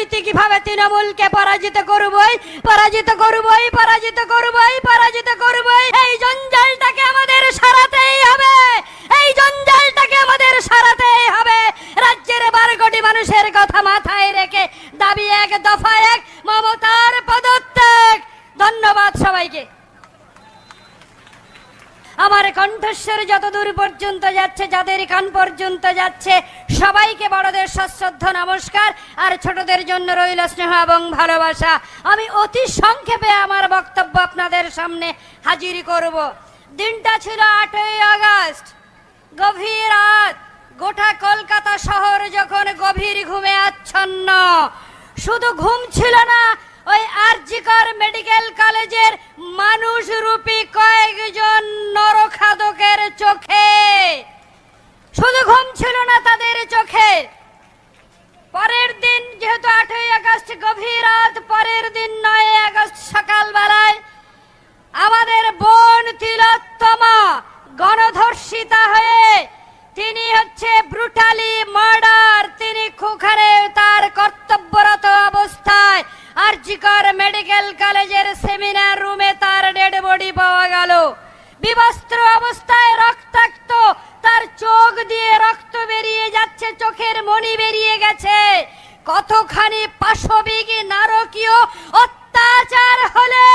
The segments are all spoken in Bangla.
রাজনৈতিক কীভাবে তৃণমূলকে পরাজিত করবই পরাজিত করবই পরাজিত করবই পরাজিত করবই। এই জঞ্জালটাকে আমাদের সারাতেই হবে। এই জঞ্জালটাকে আমাদের সারাতেই হবে। রাজ্যের বারো কোটি মানুষের কথা মাথায় রেখে দাবি এক দফা এক মমতার পদত্যাগ ধন্যবাদ সবাইকে আমার কণ্ঠস্বর যত দূর পর্যন্ত যাচ্ছে, যাদের কান পর্যন্ত যাচ্ছে, সবাইকে বড়দের সশ্রদ্ধ নমস্কার, আর ছোটদের জন্য রইল স্নেহ এবং ভালোবাসা। আমি অতি সংক্ষেপে আমার বক্তব্য আপনাদের সামনে হাজির করব। দিনটা ছিল আটই আগস্ট, গভীর রাত। গোটা কলকাতা শহর যখন গভীর ঘুমে আচ্ছন্ন। শুধু ঘুম ছিল না ওই আরজিকর মেডিকেল কলেজের মানুষ রূপী কয়েকজন নরখাদকের চোখে। শুধু ঘুম ছিল না তাদের চোখে। পরের দিন, যেহেতু আটই আগস্ট গভীর রাত, পরের দিন নয় আগস্ট সকালবেলায়, আমাদের বোন তিলোত্তমা নারকীয় অত্যাচার হলে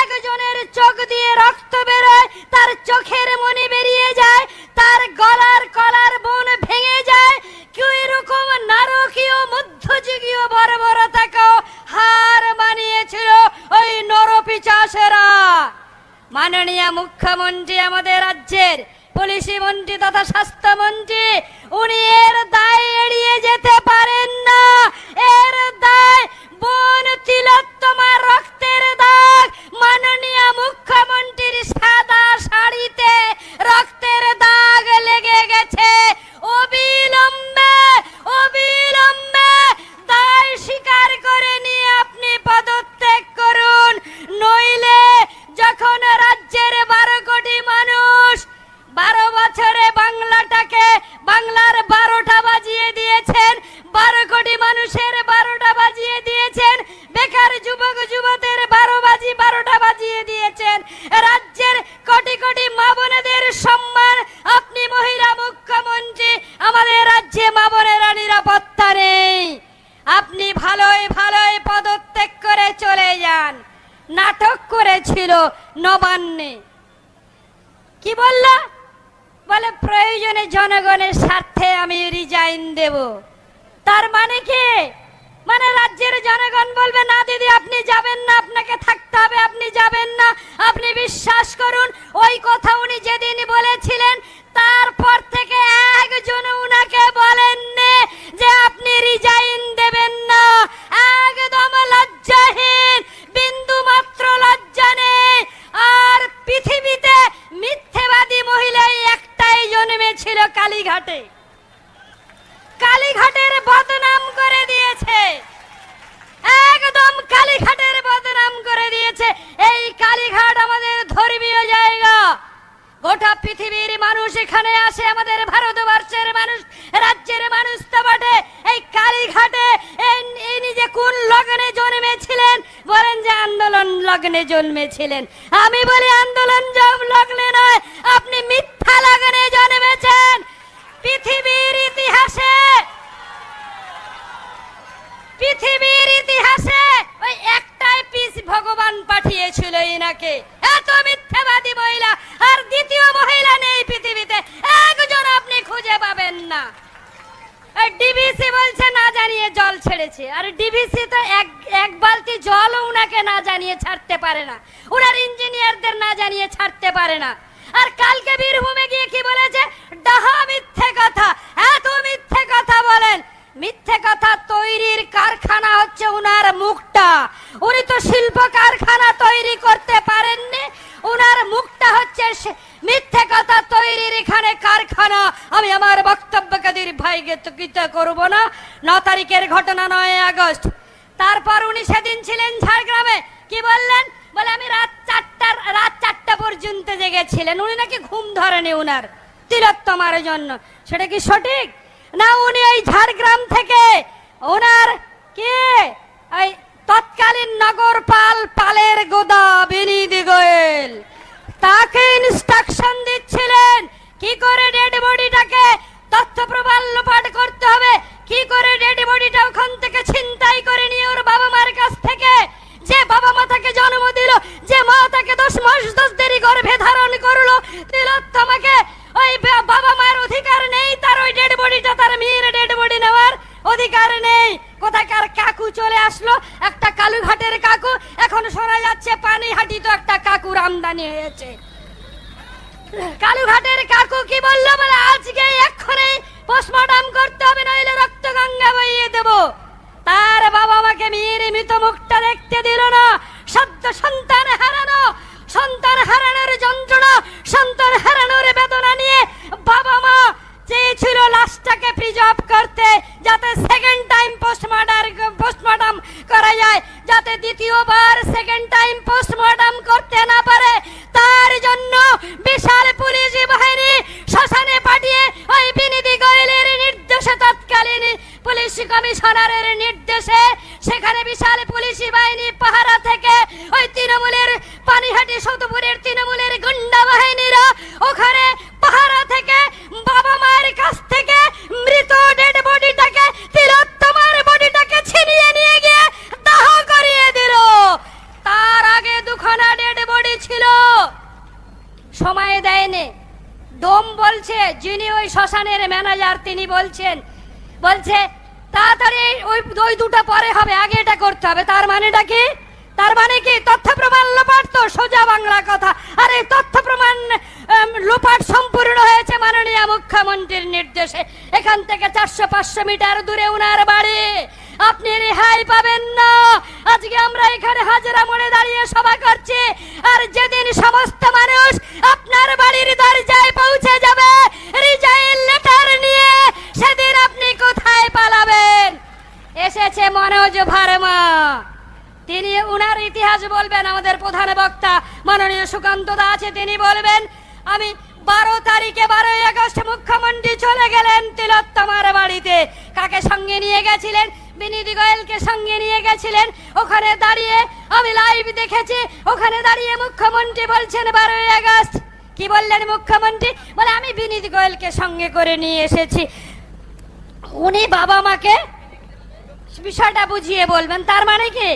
একজনের চোখ দিয়ে রক্ত বেরোয়, তার চোখের মনি বেরিয়ে যায়, তার গলার কলার বোন ভেঙে যায়। কেউ এরকম নারকীয় মধ্যযুগীয় বর্বরতাকেও হার মানিয়েছিল ওই নরপিচাসেরা। মাননীয় মুখ্যমন্ত্রী আমাদের রাজ্যের পুলিশি মন্ত্রী তথা স্বাস্থ্যমন্ত্রী, উনি এর দায় এড়িয়ে যেতে পারেন না। করেছিল নবান্নে। কি বলল? বলে, প্রয়োজনে জনগণের স্বার্থে আমি রিজাইন দেব। তার মানে কি? মানে রাজ্যের জনগণ বলবে, না দিদি, আপনি যাবেন না, আপনাকে এখানে আসে আমাদের ভারতবর্ষের মানুষ, রাজ্যের মানুষ তো বটে। এই কালীঘাটে এই কোন লগ্নে জন্মেছিলেন? বলেন যে আন্দোলন লগ্নে জন্মেছিলেন। আমি বলি আন্দোলন জব লগ্নে নয়, আপনি মিথ্যা লগ্নে জন্মেছেন। পৃথিবীর ইতিহাসে পৃথিবীর ইতিহাসে ওই পিস ভগবান পাঠিয়েছিল ইনাকে এত মিথ্যাবাদী মহিলা, আর দ্বিতীয় মহিলা নেই পৃথিবীতে। একজন আপনি খুঁজে পাবেন না। ডিবিসি বলছে, না জানিয়ে জল ছেড়েছে। আর ডিবিসি তো এক এক বালতি জলও উনাকে না জানিয়ে ছাড়তে পারে না। উনার ইঞ্জিনিয়ারদের না জানিয়ে ছাড়তে পারে না। আর কালকে বীরভূমে গিয়ে কি বলেছে? ডাহা মিথ্যে কথা, এত মিথ্যে কথা বলেন। মিথ্যে কথা তৈরির কারখানা হচ্ছে উনার মুখটা। উনি তো শিল্প কারখানা তৈরি করতে পারেননি। উনার মুখটা হচ্ছে মিথ্যে কথা তৈরির এখানে কারখানা। আমি আমার বক্তব্যকে দীর্ঘায়িত করব না। ন তারিখের ঘটনা নয় আগস্ট। তারপর উনি সেদিন ছিলেন ঝাড়গ্রামে। কি বললেন? বলে, আমি রাত চারটার, রাত চারটা পর্যন্ত জেগে গেছিলেন উনি নাকি ঘুম ধরেনি উনার। তিলোত্তমার জন্য। সেটা কি সঠিক? না উনি এই ঝাড়গ্রাম থেকে ওনার কে এই তৎকালীন নগর পাল পালের গোদা বিনীদি গোয়েল তাকে ইনস্ট্রাকশন দিচ্ছিলেন কি করে ডেড বডিটাকে তথ্য প্রবাল লোপাট করতে হবে কি করে ডেড বডিটা ওখান থেকে ছিনতাই করে নিয়ে ওর বাবা মার কাছ থেকে যে বাবা মা তাকে জন্ম দিল যে মা তাকে দশ মাস দশ দেরি গর্ভে ধারণ করল তিলোত্তমাকে ওই বা- বাবা মার অধিকার নেই তার ওই ডেড বডিটা তার মেয়ের ডেড বডি নেওয়ার অধিকার নেই কোথাকার কাকু চলে আসলো একটা কালুঘাটের কাকু। এখন শোনা যাচ্ছে পানিহাটি তো একটা কাকুর আমদানি হয়েছে। কালুঘাটের কাকু কি বলল বলে আজকে এক্ষুনি পোস্টমর্টম করতে হবে, নইলে রক্ত গঙ্গা বইয়ে দেব। তার বাবা মাকে মেয়ের মৃত মুখটা দেখতে দিল না। সদ্য সন্তান হারানো, সন্তান হারানোর যন্ত্রণা, সন্তান হারানোর বেদনা নিয়ে বাবা মা চেয়েছিল লাশটাকে প্রিজার্ভ করতে, যাতে টাইম পোস্টমর্টম করা যায় যাতে দ্বিতীয়বার সেকেন্ড টাইম পোস্টমর্টম করতে না পারে। তার জন্য বিশাল পুলিশ বাহিনী শ্মশানে পাঠিয়ে ওই বিনিধি গোয়েলের নির্দেশে তৎকালীন পুলিশ কমিশনারের নির্দেশে সেখানে বিশাল যিনি ওই শ্মশানের ম্যানেজার, তিনি বলছেন, বলছে, তাড়াতাড়ি ওই ওই দুটো পরে হবে, আগে এটা করতে হবে। তার মানেটা কি? তার মানে কি? তথ্য প্রমাণ লোপাট তো, সোজা বাংলা কথা। আর, তথ্য প্রমাণ লোপাট সম্পূর্ণ হয়েছে মাননীয় মুখ্যমন্ত্রীর নির্দেশে। এখান থেকে চারশো পাঁচশো মিটার দূরে উনার বাড়ি। আপনি রেহাই পাবেন না। আজকে আমরা এখানে হাজরা মোড়ে দাঁড়িয়ে সভা করছি। আর যেদিন সমস্ত মানুষ আপনার বাড়ির দরজায় পৌঁছে যাবে রিজাইন লেটার নিয়ে সেদিন আপনি কোথায় পালাবেন এসেছে মনোজ ভার্মা তিনি উনার ইতিহাস বলবেন, আমাদের প্রধান বক্তা মাননীয় সুকান্ত দা আছে, তিনি বলবেন, আমি বারো তারিখে বারোই আগস্ট মুখ্যমন্ত্রী চলে গেলেন তিলোত্তমার বাড়িতে। কাকে সঙ্গে নিয়ে গেছিলেন? বিনীতি গোয়েলকে সঙ্গে নিয়ে গেছিলেন। ওখানে দাঁড়িয়ে আমি লাইভ দেখেছি। ওখানে দাঁড়িয়ে মুখ্যমন্ত্রী বলছেন, বারোই আগস্ট। কি বললেন মুখ্যমন্ত্রী? বলে, আমি বিনীত গোয়েলকে সঙ্গে করে নিয়ে এসেছি। উনি বাবা মাকে বিষয়টা বুঝিয়ে বলবেন, তার মানে কি?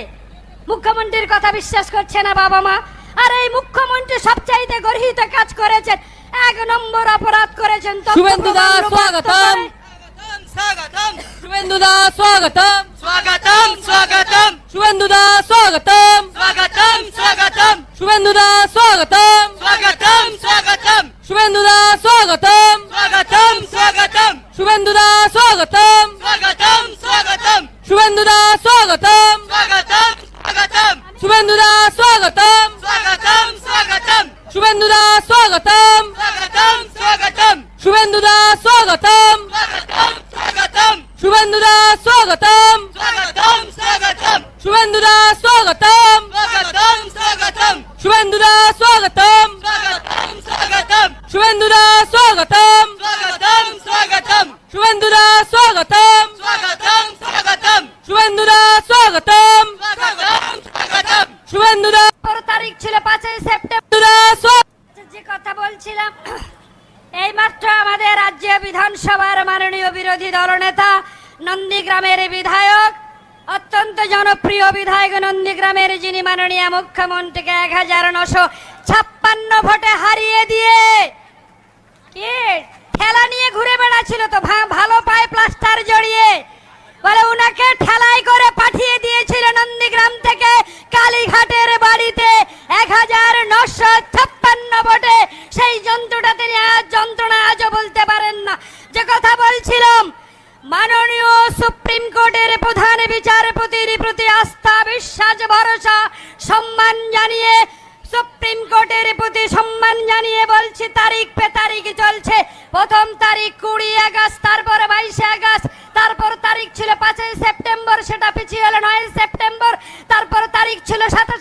মুখ্যমন্ত্রীর কথা বিশ্বাস করছে না বাবা মা? আর এই মুখ্যমন্ত্রী সবচাইতে গর্হিত কাজ করেছেন এক নম্বর অপরাধ করেছেন শুভেন্দু দা স্বাগতম স্বাগতম। শুভেন্দু দা স্বাগতম। স্বাগতম স্বাগতম। শুভেন্দু দা স্বাগতম। পনেরো তারিখ ছিল পাঁচই সেপ্টেম্বর। যে কথা বলছিলাম, এই মাত্র আমাদের রাজ্য বিধানসভার মাননীয় বিরোধী দলনেতা নন্দীগ্রামের বিধায়ক, অত্যন্ত জনপ্রিয় বিধায়ক নন্দীগ্রামের যিনি মাননীয় মুখ্যমন্ত্রীকে এক হাজার নশো ছাপ্পান্ন ভোটে হারিয়ে দিয়ে কি ঠেলা নিয়ে ঘুরে বেড়াচ্ছিল তো ভালো পায়ে আগস্ট, তারপরে বাইশে আগস্ট, তারপর তারিখ ছিল পাঁচই সেপ্টেম্বর, সেটা পিছিয়ে হলো নয় সেপ্টেম্বর, তারপর তারিখ ছিল সাতাশ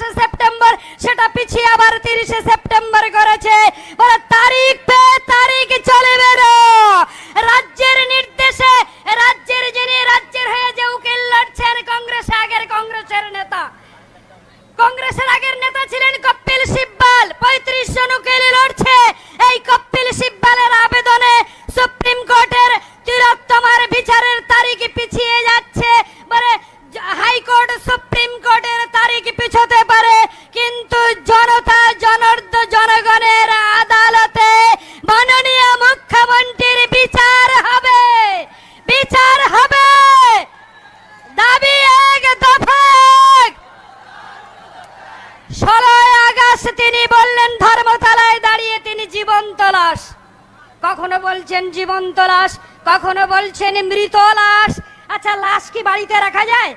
জীবন্ত লাশ, কখনো বলছেন মৃত লাশ। আচ্ছা লাশ কি বাড়িতে রাখা যায়?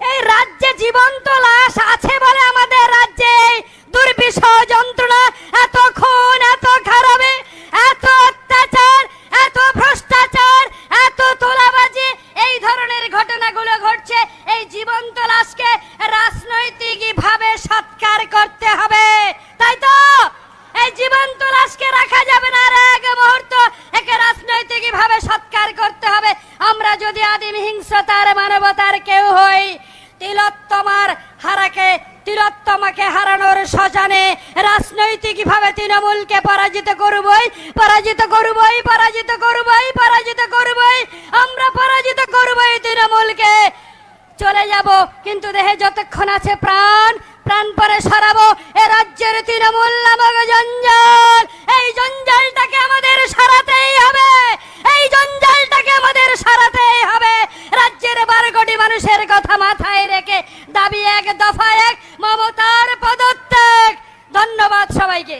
এই রাজ্যে জীবন্ত লাশ আছে বলে আমাদের রাজ্যে দুর্বিষহ যন্ত্রণা এত খুন এত খারাপে, এত অত্যাচার, এত ভ্রষ্টাচার, এত তোলাবাজি, এই ধরনের ঘটনাগুলো ঘটছে। এই জীবন্ত লাশকে রাজনৈতিক ভাবে সৎকার করতে হবে। তাই তো? শ্মশানে রাজনৈতিক ভাবে তৃণমূলকে পরাজিত করবই পরাজিত করবই পরাজিত করবই পরাজিত করবই। আমরা পরাজিত করবই তৃণমূলকে। চলে যাব, কিন্তু দেহে যতক্ষণ আছে প্রাণ প্রাণ পরে সরাবো। এ রাজ্যের তৃণমূল নামক জঞ্জাল, এই জঞ্জালটাকে আমাদের সরাতেই হবে। এই জঞ্জালটাকে আমাদের সারাতেই হবে। রাজ্যের বারো কোটি মানুষের কথা মাথায় রেখে দাবি এক, দফা এক, মমতার পদত্যাগ। ধন্যবাদ সবাইকে।